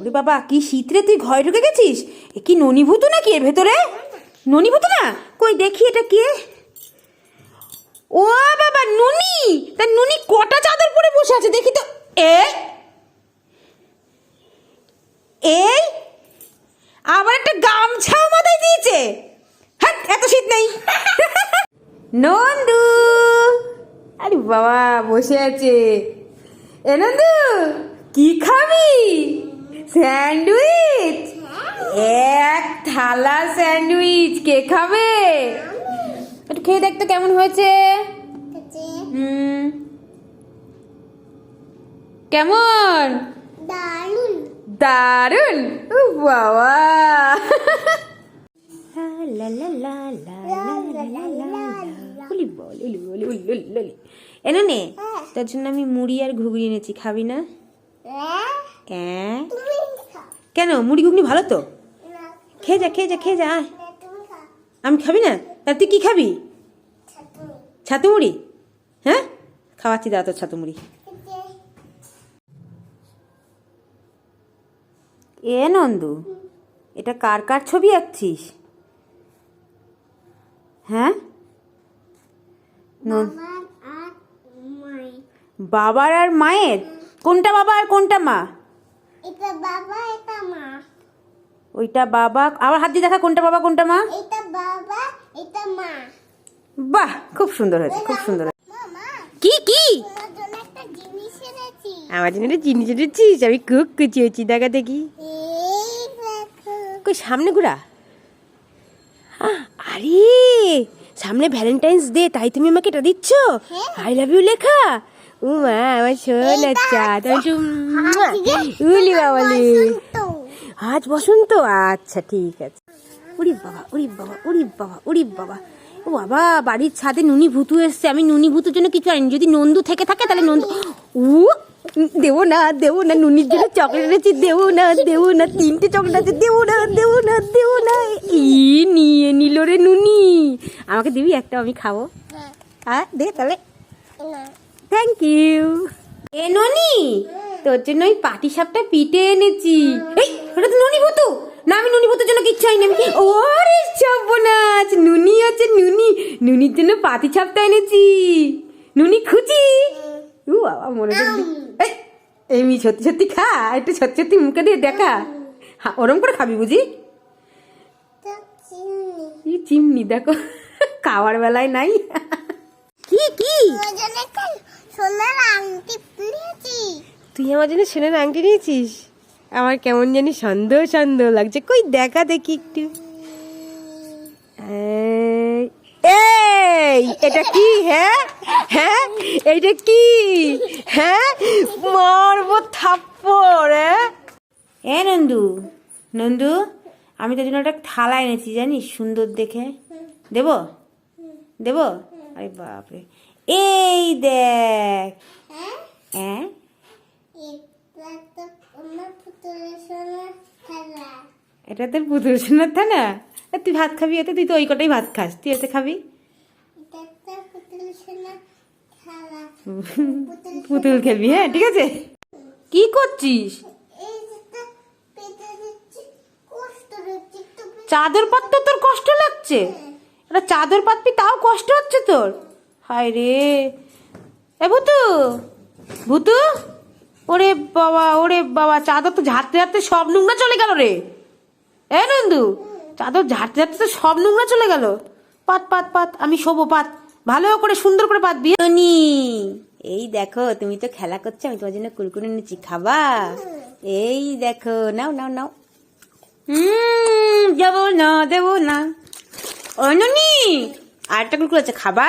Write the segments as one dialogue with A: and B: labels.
A: ওরে বাবা, কি শীতরে তুই ঘরে ঢুকে গেছিস? এ কি ননিভূত নাকি এর ভেতরে? ননিভূত না? কই, দেখি এটা কে? ও বাবা, নুনি! তা নুনি কটা চাদর পরে বসে আছে, দেখি তো। এ? এই? আবার একটা গামছাও মাথায় দিয়েছে। হ্যাঁ এত শীত নেই। নন্দু! আরে বাবা, বসে আছে। এ নন্দু কি খাবি স্যান্ডউইচ এক থালা স্যান্ডউইচ কে খাবে একটু খেয়ে দেখতো কেমন হয়েছে কেমন
B: দারুণ
A: ও বাবা লা লা লা লা লা লা লা লা এনে নে? তোর জন্য আমি মুড়ি আর ঘুগনি এনেছি খাবি না?
B: হ্যাঁ।
A: হ্যাঁ কেন? মুড়ি ঘুগনি ভালো তো? খেয়ে যা খেয়ে যা খেয়ে যা আমি খাবি না? তা তুই কি খাবি? ছাতু মুড়ি হ্যাঁ? খাওয়াচ্ছি দাদা তোর ছাতু মুড়ি এ নন্দু এটা কার কার ছবি আঁকছিস? হ্যাঁ? নন-
B: আমার আর মাই
A: বাবার আর মায়ের? কোনটা বাবা আর কোনটা মা?
B: এটা বাবা এটা মা।
A: ওইটা বাবা আবার হাত দিয়ে দেখা কোনটা বাবা কোনটা মা?
B: এটা বাবা এটা মা।
A: বাহ খুব সুন্দর হয়েছে খুব সুন্দর কি কি? আমার জন্য একটা জিনিস এনেছিস? আমি খুব খুশি হয়েছি দেখা দেখি। কই সামনে ঘুরা? আরে সামনে ভ্যালেন্টাইন্স ডে তাই তুমি আমাকে এটা দিচ্ছ? আই লাভ ইউ লেখা। ও মা আমার আচ্ছা তুমি একটু উলি বাবালি
B: তো
A: আজ বসন্ত আচ্ছা ঠিক আছে উরি বাবা উরি বাবা উরি বাবা উরি বাবা ও বাবা বাড়ির ছাদে নুনি ভুতু এসছে আমি নুনি ভুতুর জন্য কিছু আনি যদি নন্দু থেকে থাকে তাহলে নন্দু উ দেবো না দেবো না নুনির জন্য চকলেট এনেছি দেবো না দেবো না তিনটে চকলেট আছে দেবো না দেবো না দেবো না ই নিয়ে নিল রে নুনি আমাকে দিবি একটা আমি খাব
B: হ্যাঁ
A: হ্যাঁ দে তাহলে থ্যাংক ইউ এ ননি তোর জন্য ওই পাটি সাপটা পিটে এনেছি। এই ওটা তো ননি ভুতু। না আমি নুনি ভুতুর জন্য কিচ্ছু আইনি আমি ওরে সর্বনাশ নুনি আছে নুনি। নুনির জন্য পাটি সাপটা এনেছি। নুনি খুঁজি। উ বাবা মনে এই এমনি সত্যি সত্যি খা একটু সত্যি সত্যি মুখে দিয়ে দেখা। হ্যাঁ ওরম করে খাবি বুঝি? চিমনি দেখো খাওয়ার বেলায় নাই। কি কি?
B: সোনার আংটি নিয়েছি
A: তুই আমার জন্য সোনার আংটি নিয়েছিস? আমার কেমন জানি সন্দেহ সন্দেহ লাগছে। কই দেখা দেখি একটু। এই, এই এটা কি হ্যাঁ? হ্যাঁ এইটা কি? হ্যাঁ? মারবো থাপ্পড় হ্যাঁ? এ নন্দু নন্দু আমি তোর জন্য একটা থালা এনেছি জানিস সুন্দর দেখে। দেব? দেব? আরে বাপরে। এই দেখ।
B: হ্যাঁ?
A: হ্যাঁ
B: এটা
A: তোর পুতুল সোনার থানা? তুই ভাত খাবি এতে তুই তো ওই কটাই ভাত খাস। তুই এতে খাবি?
B: পুতুল
A: খেলবি হ্যাঁ ঠিক আছে? কি করছিস? চাদর পাততে তোর কষ্ট লাগছে? এটা চাদর পাতবি তাও কষ্ট হচ্ছে তোর? হায় রে। এ ভুতু ভুতু, ওরে বাবা ওরে বাবা চাদর তো ঝাড়তে ঝাড়তে সব নোংরা চলে গেল রে। এ নন্দু চাদর ঝাড়তে ঝাড়তে তো সব নোংরা চলে গেল। পাত পাত পাত, আমি শোবো, পাত। ভালো করে, সুন্দর করে পাত নি এই দেখো, তুমি তো খেলা করছ, আমি তোমার জন্য কুরকুরে নিচ্ছি খাবা? এই দেখো, নাও নাও নাও। হুম যাব না, দেবো না। অননি আরেকটা কুরকুরে আছে, খাবা?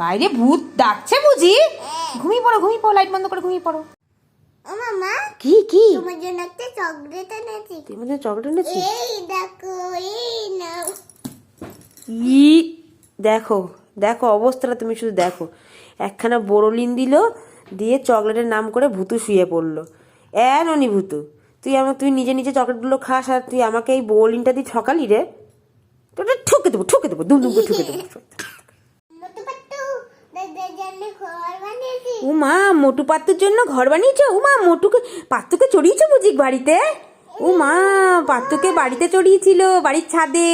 B: বাইরে ভূত
A: ডাকছে বুঝি? ঘুমিয়ে পড়ো ঘুমিয়ে পড়ো লাইট বন্ধ করে ঘুমিয়ে পড়ো।
B: ও মামা
A: কি কি?
B: তোমার জন্য একটা চকলেট এনেছি।
A: তুই মধ্যে চকলেট এনেছিস
B: এই দেখো এই নাও।
A: ই দেখো দেখো অবস্থাটা তুমি শুধু দেখো। একখানা বোরলিন দিল দিয়ে চকলেটের নাম করে ভুতু শুয়ে পড়ল। এ ননি ভুতু তুই আমার তুই নিজে নিজে চকলেটগুলো খাস আর তুই আমাকে এই বোরলিনটা দিয়ে ঠকালি রে? তোটা ঠুকে দেবো ঠুকে দেবো দুম দুম করে ঠুকে দেবো।
B: দাদার জন্য ঘর বানিয়েছি।
A: ও মা মোটু পাত্তুর জন্য ঘর বানিয়েছো? উমা মোটুকে পাত্তুকে চড়িয়েছো বুঝি বাড়িতে? উমা পাত্তুকে বাড়িতে চড়িয়েছিল বাড়ির ছাদে।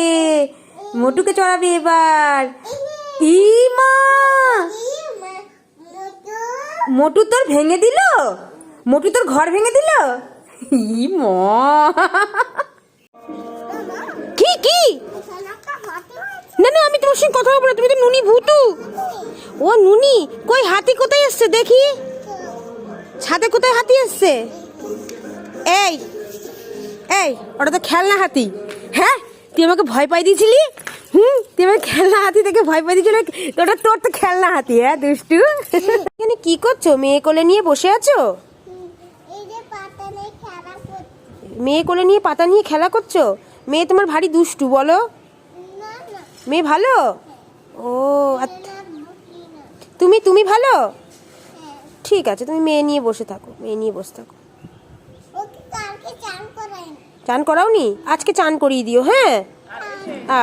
A: মোটুকে চড়াবে এবার। ই মা!
B: এই মা- মতো
A: মোটু তোর ভেঙে দিল? মোটু তোর ঘর ভেঙে দিল? কি কি? না না আমি তোমার সঙ্গে কথা বলব না তুমি তো নুনি ভুতু। ও নুনি কই হাতি কোথায় এসছে দেখি? ছাদে কোথায় হাতি এসছে এই এই ওটা তো খেলনা হাতি। হ্যাঁ তুই আমাকে ভয় পাই দিয়েছিলি? হুম তুই আমাকে খেলনা হাতি থেকে ভয় পাই দিয়েছিলি? তোটা তোর তো খেলনা হাতি হ্যাঁ দুষ্টু? এখানে কি করছ? মেয়ে কোলে নিয়ে বসে আছো? মেয়ে কোলে নিয়ে পাতা নিয়ে খেলা করছ? মেয়ে তোমার ভারী দুষ্টু বলো। মেয়ে ভালো? ও আচ্ছা। তুমি তুমি ভালো?
B: হ্যাঁ
A: ঠিক আছে তুমি মেয়ে নিয়ে বসে থাকো মেয়ে নিয়ে বসে থাকো।
B: ওকে চান করাই না।
A: আজকে চান করিয়ে দিও হ্যাঁ?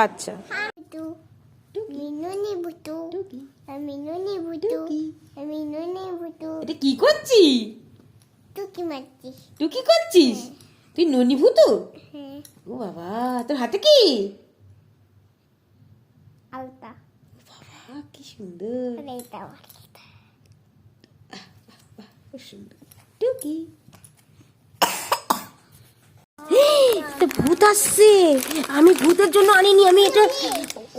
A: আচ্ছা। এটা কি করছিস?
B: তুই কি মারছিস।
A: তুই কি করছিস তুই ননি ভূতু?
B: হ্যাঁ।
A: ও বাবা তোর হাতে কি?
B: আলতা।
A: কি সুন্দর
B: এটা
A: খুব সুন্দর টুকি তো ভূত আসছে আমি ভূতের জন্য আনিনি আমি এটা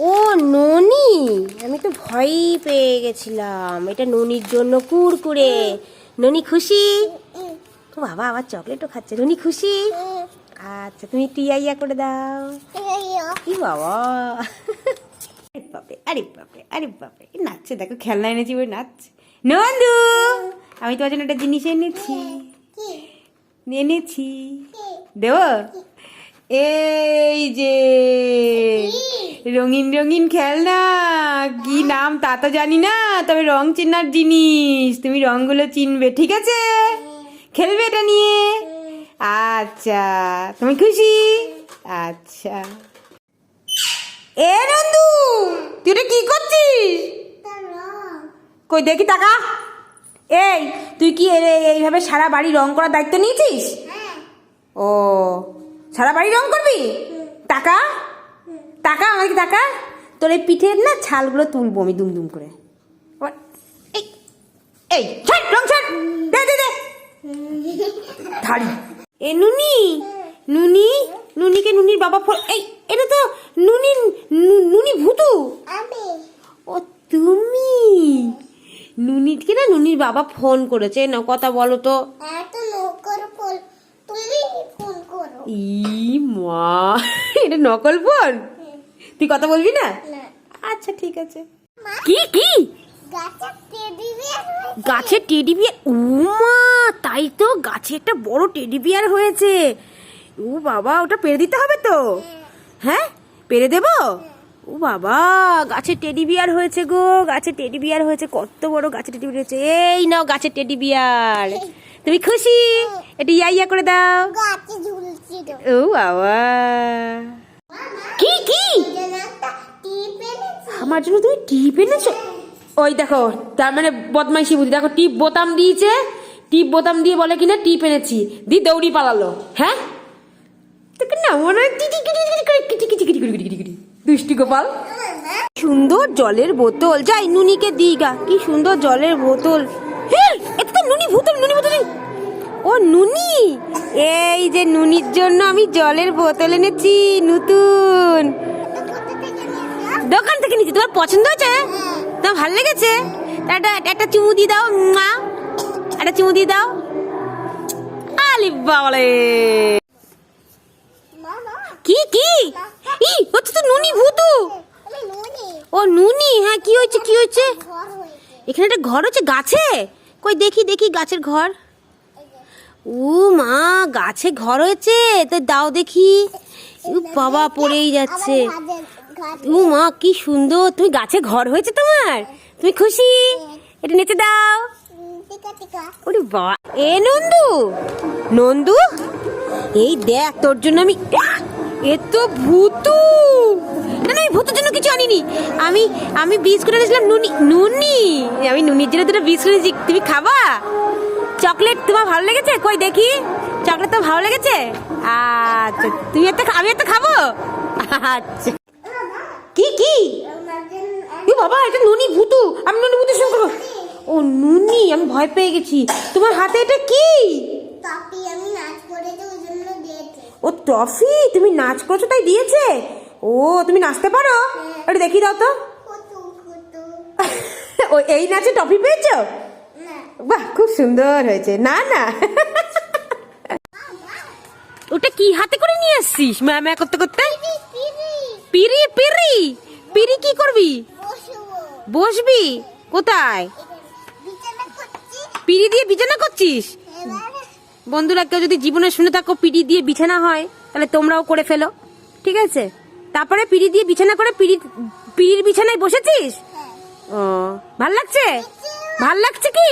A: ও ননি? আমি তো ভয়ই পেয়ে গেছিলাম। এটা ননির জন্য কুড়কুড়ে ননি খুশি? ও বাবা আবার চকলেটও খাচ্ছে। ননি খুশি? আচ্ছা তুমি টিয়া ইয়া করে দাও। কি বাবা? আরে বাপরে আরে বাপরে আরে বাপরে। নাচছে দেখো খেলনা এনেছি ওই নাচছে। নন্দু আমি তোমার জন্য একটা জিনিস এনেছি। এনেছি। দেব? এই যে রঙিন রঙিন খেলনা। কি নাম তা তো জানি না তবে রং চেনার জিনিস। তুমি রংগুলো চিনবে ঠিক আছে? খেলবে এটা নিয়ে? আচ্ছা তুমি খুশি? আচ্ছা। এ নন্দু তুই এটা কি করছিস? কই দেখি টাকা। এই তুই কি এইভাবে সারা বাড়ি রং করার দায়িত্ব নিয়েছিস? ও সারা বাড়ি রং করবি? টাকা? টাকা আমাকে টাকা? তোর এই পিঠের না ছালগুলো তুলবো আমি দুম দুম করে। এই এই ছাড় রং ছাড়। দে দে দে। ধাড়ি। এ নুনি নুনি নুনিকে নুনির বাবা ফোন এই এটা তো নুনি নুনি ভুতু। ও তুমি? নুনিকে না নুনির বাবা ফোন করেছে। না কথা বলো তো। ই মা এটা নকল ফোন? তুই কথা বলবি না? আচ্ছা ঠিক আছে। কি কি?
B: গাছে টেডি বিয়ার
A: গাছে টেডি বিয়ার ও মা তাই তো গাছে একটা বড় টেডি বিয়ার হয়েছে। ও বাবা ওটা পেরে দিতে হবে তো? হ্যাঁ? পেরে দেব? ও বাবা গাছে টেডি বিয়ার হয়েছে গো গাছে টেডি বিয়ার হয়েছে কত বড় গাছে টেডি বিয়ার হয়েছে। এই নাও গাছের টেডি বিয়ার তুমি খুশি? এটা ইয়া ইয়া করে দাও।
B: গাছে
A: ও বাবা। কি কি? আমার জন্য তুমি টিপ এনেছো? ওই দেখো তার মানে বদমাইশি বুদ্ধি। দেখো টিপ বোতাম দিয়েছে টিপ বোতাম দিয়ে বলে কিনা টিপ এনেছি। দি দৌড়ি পালালো হ্যাঁ? তোকে না মনে হয়। দুষ্টি গোপাল সুন্দর জলের বোতল যাই নুনিকে দিই গা কি সুন্দর জলের বোতল হ্যাঁ এটা তো নুনি বোতল নুনি বোতল ও নুনি এই যে নুনির জন্য আমি জলের বোতল এনেছি নতুন দোকান থেকে নিচ্ছি তোমার পছন্দ হয়েছে তোমার ভালো লেগেছে একটা একটা চুমু দিয়ে দাও মা একটা চুমু দিয়ে দাও আলি বাবালে কি কি? ই, হচ্ছে তো নুনি ভূতু। ও, নুনি হ্যাঁ কি হয়েছে কি হয়েছে? এখানে একটা ঘর হচ্ছে, গাছে? কই, দেখি দেখি, গাছের ঘর। ও মা, গাছে ঘর হয়েছে? তো দাও দেখি। বাবা পড়েই যাচ্ছে। ও মা, কি সুন্দর। তুমি গাছে ঘর হয়েছে তোমার? তুমি খুশি? এটা নেচে দাও। ওরে বাবা। এ, নন্দু? নন্দু? এই দেখ, তোর জন্য আমি! এ তো ভূতু। না না, আমি ভূতের জন্য কিছু আনিনি। আমি আমি বীজ করে দিয়েছিলাম নুনি নুনি। আমি নুনির জন্য দুটো করে দিয়েছি তুমি খাবা? চকলেট তোমার ভালো লেগেছে? কই, দেখি। চকলেট তো ভালো লেগেছে? আচ্ছা তুমি একটা আমি একটা খাব? আচ্ছা। কি কি? এ বাবা, এটা নুনি ভূতু। আমি নুনি ভূতের সঙ্গে করব। ও, নুনি, আমি ভয় পেয়ে গেছি। তোমার হাতে এটা কি?
B: আমি নাচ দিয়েছে
A: ও ট্রফি তুমি নাচ করছ তাই দিয়েছে? ও তুমি নাচতে পারো? একটু দেখি দাও তো। ও এই নাচে ট্রফি পেয়েছ?
B: না
A: বাহ খুব সুন্দর হয়েছে। না না। ওটা কি হাতে করে নিয়ে আসছিস? ম্যাম করতে করতে?
B: পিরি পিরি।
A: পিরি কি করবি?
B: বসবি।
A: কোথায়? পিড়ি দিয়ে বিছানা করছিস? বন্ধুরা কেউ যদি জীবনে শুনে থাকো পিড়ি দিয়ে বিছানা হয় তাহলে তোমরাও করে ফেলো। ঠিক আছে? তারপরে পিড়ি দিয়ে বিছানা করে পিড়ি পিড়ির বিছানায় বসেছিস?
B: হ্যাঁ।
A: ও ভালো লাগছে? ভালো লাগছে কি?